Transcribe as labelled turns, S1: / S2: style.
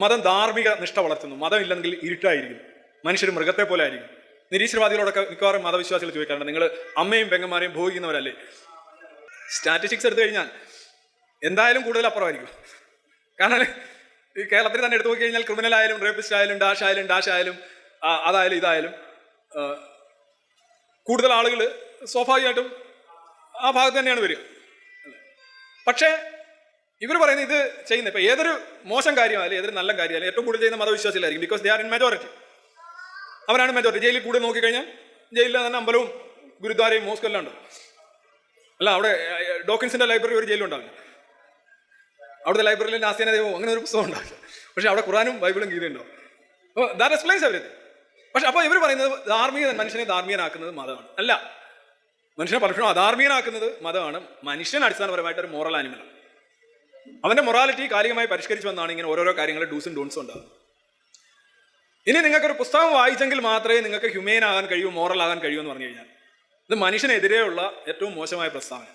S1: മതം ധാർമ്മിക നിഷ്ഠ വളർത്തുന്നു. മതം ഇല്ലെങ്കിൽ ഇരുട്ടായിരിക്കും. മനുഷ്യർ മൃഗത്തെ പോലെ ആയിരിക്കും. നിരീശ്വരവാദികളോടൊക്കെ മിക്കവാറും മതവിശ്വാസികൾ ചോദിക്കാറുണ്ട്. നിങ്ങൾ അമ്മയും പെങ്ങന്മാരെയും ഭോഗിക്കുന്നവരല്ലേ? സ്റ്റാറ്റിസ്റ്റിക്സ് എടുത്തു കഴിഞ്ഞാൽ എന്തായാലും കൂടുതൽ അപ്പുറമായിരിക്കും. കാരണം ഈ കേരളത്തിൽ തന്നെ എടുത്തു നോക്കി കഴിഞ്ഞാൽ ക്രിമിനൽ ആയാലും റേപ്പിസ്റ്റ് ആയാലും ഡാഷ് ആയാലും ഡാഷ് ആയാലും അതായാലും ഇതായാലും കൂടുതൽ ആളുകൾ സ്വാഭാവികമായിട്ടും ആ ഭാഗത്ത് തന്നെയാണ് വരിക. പക്ഷേ ഇവർ പറയുന്നത് ഇത് ചെയ്യുന്നത് ഇപ്പൊ ഏതൊരു മോശം കാര്യമായാലും ഏതൊരു നല്ല കാര്യമായാലും ഏറ്റവും കൂടുതൽ ചെയ്യുന്ന മതവിശ്വാസികളായിരിക്കും because they are in majority അവരാണ് മെജോറിറ്റി ജയിലിൽ കൂടുതൽ നോക്കിക്കഴിഞ്ഞാൽ ജയിലിൽ തന്നെ അമ്പലവും ഗുരുദ്വാരയും മോസ്കും എല്ലാം ഉണ്ട്. അല്ല അവിടെ ഡോക്കിൻസിന്റെ ലൈബ്രറി ഒരു ജയിലുണ്ടാവില്ല അവിടുത്തെ ലൈബ്രറിയിൽ നാസ്തിന ദൈവം അങ്ങനെ ഒരു പുസ്തകം ഉണ്ടാവില്ല. പക്ഷെ അവിടെ ഖുറാനും ബൈബിളും ഗീതയുണ്ടാവും അപ്പോൾ ദാറ്റ് എക്സ്പ്ലെയിൻസ് എവരിത്തിങ് പക്ഷെ അപ്പോൾ ഇവർ പറയുന്നത് ധാർമ്മിക മനുഷ്യനെ ധാർമ്മികനാക്കുന്നത് മതമാണ്. അല്ല മനുഷ്യനെ പലപ്പോഴും അധാർമികനാക്കുന്നത് മതമാണ്. മനുഷ്യൻ അടിസ്ഥാനപരമായിട്ട് ഒരു മോറൽ ആനിമലാണ് അവന്റെ മൊറാലിറ്റി കാലികമായി പരിഷ്കരിച്ചു വന്നാണ് ഇങ്ങനെ ഓരോരോ കാര്യങ്ങൾ ഡൂസും ഡോൺസും ഉണ്ടാകുന്നത് ഇനി നിങ്ങൾക്കൊരു പുസ്തകം വായിച്ചെങ്കിൽ മാത്രമേ നിങ്ങൾക്ക് ഹ്യൂമൻ ആകാൻ കഴിയൂ മോറൽ ആകാൻ കഴിയൂ എന്ന് പറഞ്ഞു കഴിഞ്ഞാൽ ഇത് മനുഷ്യനെതിരെയുള്ള ഏറ്റവും മോശമായ പ്രസ്താവന.